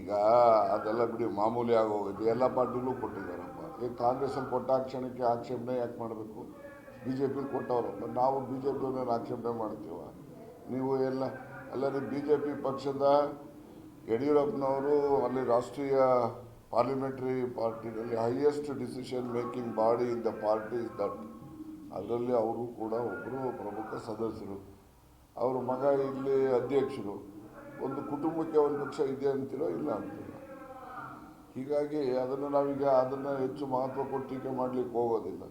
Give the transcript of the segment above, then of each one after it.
ಈಗ ಅದೆಲ್ಲ ಬಿಡಿ, ಮಾಮೂಲಿ ಆಗೋಗಿದೆ ಎಲ್ಲ ಪಾರ್ಟಿಲೂ ಕೊಟ್ಟಿದ್ದಾರಪ್ಪ. ಈಗ ಕಾಂಗ್ರೆಸ್ಸಲ್ಲಿ ಕೊಟ್ಟ ಕ್ಷಣಕ್ಕೆ ಆಕ್ಷೇಪಣೆ ಯಾಕೆ ಮಾಡಬೇಕು? ಬಿ ಜೆ ನಾವು ಬಿ ಜೆ ಪಿಯವ್ರನ್ನ ಆಕ್ಷೇಪಣೆ ಮಾಡ್ತೀವ. ನೀವು ಎಲ್ಲ, ಅಲ್ಲದೆ ಬಿ ಜೆ ಪಿ ಪಕ್ಷದ ಯಡಿಯೂರಪ್ಪನವರು ಅಲ್ಲಿ ರಾಷ್ಟ್ರೀಯ parliamentary ಪಾರ್ಟಿನಲ್ಲಿ highest decision making body in the party is that. ಅದರಲ್ಲಿ ಅವರು ಕೂಡ ಒಬ್ಬರು ಪ್ರಮುಖ ಸದಸ್ಯರು. ಅವರು ಮಗ ಇಲ್ಲಿ ಅಧ್ಯಕ್ಷರು. ಒಂದು ಕುಟುಂಬಕ್ಕೆ ಒಂದು ಪಕ್ಷ ಇದೆ ಅಂತೀರೋ ಇಲ್ಲ ಅಂತೀರೋ? ಹೀಗಾಗಿ ಅದನ್ನು ನಾವೀಗ ಅದನ್ನು ಹೆಚ್ಚು ಮಹತ್ವ ಕೊಟ್ಟಿಗೆ ಮಾಡ್ಲಿಕ್ಕೆ ಹೋಗೋದಿಲ್ಲ.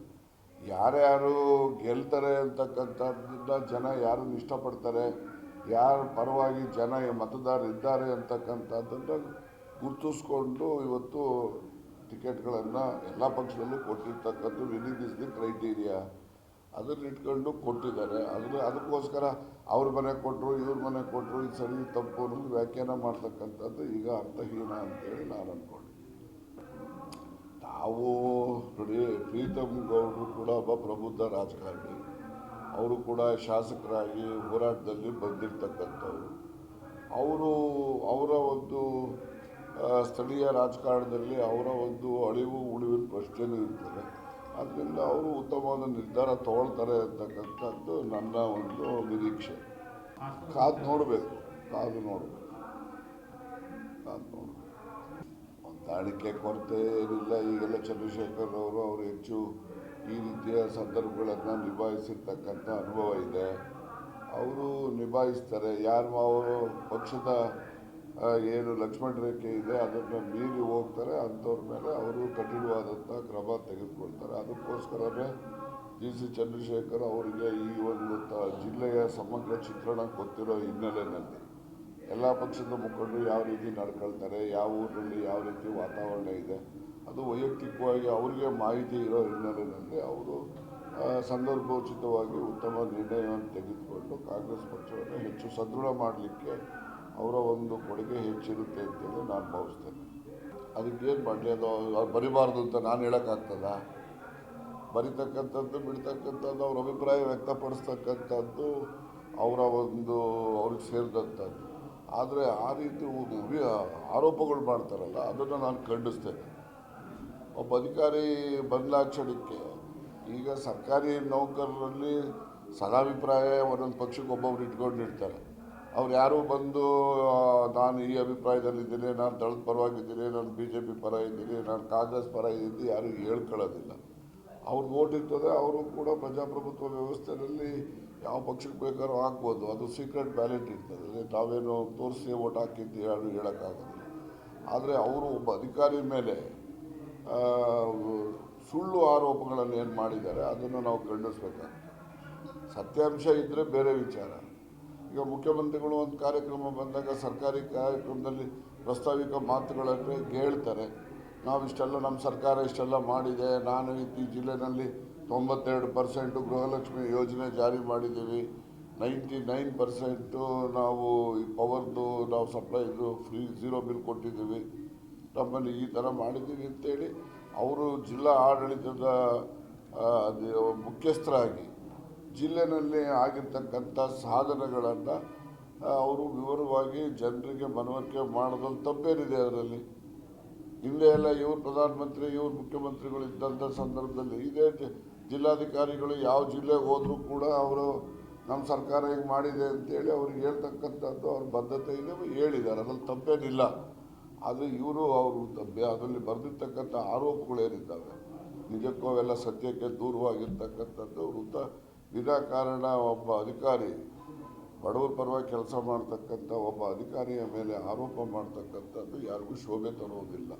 ಯಾರ್ಯಾರು ಗೆಲ್ತಾರೆ ಅಂತಕ್ಕಂಥದ್ದನ್ನ ಜನ ಯಾರನ್ನು ಇಷ್ಟಪಡ್ತಾರೆ, ಯಾರ ಪರವಾಗಿ ಜನ ಮತದಾರರಿದ್ದಾರೆ ಅಂತಕ್ಕಂಥದ್ದನ್ನು ಗುರುತಿಸ್ಕೊಂಡು ಇವತ್ತು ಟಿಕೆಟ್ಗಳನ್ನು ಎಲ್ಲ ಪಕ್ಷದಲ್ಲೂ ಕೊಟ್ಟಿರ್ತಕ್ಕಂಥ ಇಸ್ ದಿ ಕ್ರೈಟೀರಿಯಾ. ಅದನ್ನ ಇಟ್ಕೊಂಡು ಕೊಟ್ಟಿದ್ದಾರೆ. ಅದನ್ನ ಅದಕ್ಕೋಸ್ಕರ ಅವ್ರ ಮನೆ ಕೊಟ್ಟರು ಇವ್ರ ಮನೆ ಕೊಟ್ಟರು ಇದು ಸರಿ ತಪ್ಪು ಅನ್ನೋದು ವ್ಯಾಖ್ಯಾನ ಮಾಡ್ತಕ್ಕಂಥದ್ದು ಈಗ ಅರ್ಥಹೀನ ಅಂತೇಳಿ ನಾನು ಅಂದ್ಕೊಂಡೆ ತಾವು ನೋಡಿ, ಪ್ರೀತಮ್ ಗೌಡರು ಕೂಡ ಒಬ್ಬ ಪ್ರಬುದ್ಧ ರಾಜಕಾರಣಿ. ಅವರು ಕೂಡ ಶಾಸಕರಾಗಿ ಹೋರಾಟದಲ್ಲಿ ಬಂದಿರ್ತಕ್ಕಂಥವ್ರು. ಅವರು ಅವರ ಒಂದು ಸ್ಥಳೀಯ ರಾಜಕಾರಣದಲ್ಲಿ ಅವರ ಒಂದು ಅಳಿವು, ಉಳಿವಿನ ಪ್ರಶ್ನೆನೂ ಇರ್ತದೆ. ಅದರಿಂದ ಅವರು ಉತ್ತಮವಾದ ನಿರ್ಧಾರ ತಗೊಳ್ತಾರೆ ಅಂತಕ್ಕಂಥದ್ದು ನನ್ನ ಒಂದು ನಿರೀಕ್ಷೆ. ಕಾದು ನೋಡಬೇಕು ಕಾದು ನೋಡಬೇಕು. ಕಾದು ನೋಡಬೇಕು. ಹೊಂದಾಣಿಕೆ ಕೊರತೆ ಏನಿಲ್ಲ, ಈಗೆಲ್ಲ ಚಂದ್ರಶೇಖರ್ ಅವರು ಅವರು ಹೆಚ್ಚು ಈ ರೀತಿಯ ಸಂದರ್ಭಗಳನ್ನು ನಿಭಾಯಿಸಿರ್ತಕ್ಕಂಥ ಅನುಭವ ಇದೆ. ಅವರು ನಿಭಾಯಿಸ್ತಾರೆ. ಯಾರು ಅವರು ಪಕ್ಷದ ಏನು ಲಕ್ಷ್ಮಣ ರೇಖೆ ಇದೆ, ಅದನ್ನು ಮೀರಿ ಹೋಗ್ತಾರೆ, ಅಂಥವ್ರ ಮೇಲೆ ಅವರು ಕಠಿಣವಾದಂಥ ಕ್ರಮ ತೆಗೆದುಕೊಳ್ತಾರೆ. ಅದಕ್ಕೋಸ್ಕರವೇ ಜಿ ಸಿ ಚಂದ್ರಶೇಖರ್ ಅವರಿಗೆ ಈ ಒಂದು ಜಿಲ್ಲೆಯ ಸಮಗ್ರ ಚಿತ್ರಣ ಗೊತ್ತಿರೋ ಹಿನ್ನೆಲೆಯಲ್ಲಿ ಎಲ್ಲ ಪಕ್ಷದ ಮುಖಂಡರು ಯಾವ ರೀತಿ ನಡ್ಕೊಳ್ತಾರೆ, ಯಾವ ಊರಿನಲ್ಲಿ ಯಾವ ರೀತಿ ವಾತಾವರಣ ಇದೆ, ಅದು ವೈಯಕ್ತಿಕವಾಗಿ ಅವರಿಗೆ ಮಾಹಿತಿ ಇರೋ ಹಿನ್ನೆಲೆಯಲ್ಲಿ ಅವರು ಸಂದರ್ಭೋಚಿತವಾಗಿ ಉತ್ತಮ ನಿರ್ಣಯವನ್ನು ತೆಗೆದುಕೊಂಡು ಕಾಂಗ್ರೆಸ್ ಪಕ್ಷವನ್ನು ಹೆಚ್ಚು ಸದೃಢ ಮಾಡಲಿಕ್ಕೆ ಅವರ ಒಂದು ಕೊಡುಗೆ ಹೆಚ್ಚಿರುತ್ತೆ ಅಂತೇಳಿ ನಾನು ಭಾವಿಸ್ತೇನೆ. ಅದಕ್ಕೇನು ಮಾಡಲಿ ಅದು ಅವ್ರು ಬರಿಬಾರ್ದು ಅಂತ ನಾನು ಹೇಳೋಕ್ಕಾಗ್ತದ? ಬರಿತಕ್ಕಂಥದ್ದು, ಬಿಡ್ತಕ್ಕಂಥದ್ದು, ಅವ್ರ ಅಭಿಪ್ರಾಯ ವ್ಯಕ್ತಪಡಿಸ್ತಕ್ಕಂಥದ್ದು, ಅವರ ಒಂದು ಅವ್ರಿಗೆ ಸೇರಿದಂಥದ್ದು. ಆದರೆ ಆ ರೀತಿ ಆರೋಪಗಳು ಮಾಡ್ತಾರಲ್ಲ, ಅದನ್ನು ನಾನು ಖಂಡಿಸ್ತೇನೆ. ಒಬ್ಬ ಅಧಿಕಾರಿ ಬದಲಾಕ್ಷಣಕ್ಕೆ ಈಗ ಸರ್ಕಾರಿ ನೌಕರರಲ್ಲಿ ಸದಾಭಿಪ್ರಾಯ ಒಂದೊಂದು ಪಕ್ಷಕ್ಕೆ ಒಬ್ಬೊಬ್ರು ಇಟ್ಕೊಂಡಿರ್ತಾರೆ ಅವ್ರು ಯಾರೂ ಬಂದು ನಾನು ಈ ಅಭಿಪ್ರಾಯದಲ್ಲಿದ್ದೀನಿ, ನಾನು ದಳದ ಪರವಾಗಿದ್ದೀನಿ, ನಾನು ಬಿ ಜೆ ಪಿ ಪರ ಇದ್ದೀನಿ, ನಾನು ಕಾಂಗ್ರೆಸ್ ಪರ ಇದ್ದೀನಿ, ಯಾರೂ ಹೇಳ್ಕೊಳ್ಳೋದಿಲ್ಲ. ಅವ್ರಿಗೆ ಓಟ್ ಇರ್ತದೆ, ಅವರು ಕೂಡ ಪ್ರಜಾಪ್ರಭುತ್ವ ವ್ಯವಸ್ಥೆಯಲ್ಲಿ ಯಾವ ಪಕ್ಷಕ್ಕೆ ಬೇಕಾದ್ರೂ ಹಾಕ್ಬೋದು. ಅದು ಸೀಕ್ರೆಟ್ ಬ್ಯಾಲೆಟ್ ಇರ್ತದೆ. ಅಂದರೆ ನಾವೇನು ತೋರಿಸಿ ಓಟ್ ಹಾಕಿದ್ದು ಯಾರು ಹೇಳೋಕ್ಕಾಗಲ್ಲ ಆದರೆ ಅವರು ಒಬ್ಬ ಅಧಿಕಾರಿ ಮೇಲೆ ಸುಳ್ಳು ಆರೋಪಗಳನ್ನು ಏನು ಮಾಡಿದ್ದಾರೆ, ಅದನ್ನು ನಾವು ಖಂಡಿಸ್ಬೇಕಾಗ್ತದೆ. ಸತ್ಯಾಂಶ ಇದ್ದರೆ ಬೇರೆ ವಿಚಾರ. ಈಗ ಮುಖ್ಯಮಂತ್ರಿಗಳು ಒಂದು ಕಾರ್ಯಕ್ರಮ ಬಂದಾಗ ಸರ್ಕಾರಿ ಕಾರ್ಯಕ್ರಮದಲ್ಲಿ ಪ್ರಸ್ತಾವಿಕ ಮಾತುಗಳನ್ನು ಹೇಳ್ತಾರೆ. ನಾವು ಇಷ್ಟೆಲ್ಲ ನಮ್ಮ ಸರ್ಕಾರ ಇಷ್ಟೆಲ್ಲ ಮಾಡಿದೆ. ನಾನು ಈ ಜಿಲ್ಲೆನಲ್ಲಿ ತೊಂಬತ್ತೆರಡು ಪರ್ಸೆಂಟು ಗೃಹಲಕ್ಷ್ಮಿ ಯೋಜನೆ ಜಾರಿ ಮಾಡಿದ್ದೀವಿ. ನೈಂಟಿ ನೈನ್ ಪರ್ಸೆಂಟು ನಾವು ಈ ಪವರ್ದು ನಾವು ಸಪ್ಲೈದು ಫ್ರೀ ಝೀರೋ ಬಿಲ್ ಕೊಟ್ಟಿದ್ದೀವಿ. ನಮ್ಮಲ್ಲಿ ಈ ಥರ ಮಾಡಿದ್ದೀವಿ ಅಂತೇಳಿ ಅವರು ಜಿಲ್ಲಾ ಆಡಳಿತದ ಮುಖ್ಯಸ್ಥರಾಗಿ ಜಿಲ್ಲೆನಲ್ಲಿ ಆಗಿರ್ತಕ್ಕಂಥ ಸಾಧನಗಳನ್ನು ಅವರು ವಿವರವಾಗಿ ಜನರಿಗೆ ಮನವರಿಕೆ ಮಾಡೋದ್ರಲ್ಲಿ ತಪ್ಪೇನಿದೆ ಅದರಲ್ಲಿ. ಹಿಂದೆ ಎಲ್ಲ ಇವರು ಪ್ರಧಾನಮಂತ್ರಿ, ಇವರು ಮುಖ್ಯಮಂತ್ರಿಗಳು ಇದ್ದಂಥ ಸಂದರ್ಭದಲ್ಲಿ ಇದೇ ಜಿಲ್ಲಾಧಿಕಾರಿಗಳು ಯಾವ ಜಿಲ್ಲೆಗೆ ಹೋದರೂ ಕೂಡ ಅವರು ನಮ್ಮ ಸರ್ಕಾರ ಹೇಗೆ ಮಾಡಿದೆ ಅಂತೇಳಿ ಅವ್ರಿಗೆ ಹೇಳ್ತಕ್ಕಂಥದ್ದು ಅವ್ರ ಬದ್ಧತೆ ಇದೆ ಹೇಳಿದ್ದಾರೆ. ಅದ್ರಲ್ಲಿ ತಪ್ಪೇನಿಲ್ಲ. ಆದರೆ ಇವರು ಅವರು ಅದರಲ್ಲಿ ಬರೆದಿರ್ತಕ್ಕಂಥ ಆರೋಪಗಳೇನಿದ್ದಾವೆ? ನಿಜಕ್ಕೂ ಅವೆಲ್ಲ ಸತ್ಯಕ್ಕೆ ದೂರವಾಗಿರ್ತಕ್ಕಂಥದ್ದು ವೃತ್ತ ವಿನಾಕಾರಣ ಒಬ್ಬ ಅಧಿಕಾರಿ ಬಡವರ ಪರವಾಗಿ ಕೆಲಸ ಮಾಡ್ತಕ್ಕಂಥ ಒಬ್ಬ ಅಧಿಕಾರಿಯ ಮೇಲೆ ಆರೋಪ ಮಾಡ್ತಕ್ಕಂಥದ್ದು ಯಾರಿಗೂ ಶೋಭೆ ತರುವುದಿಲ್ಲ.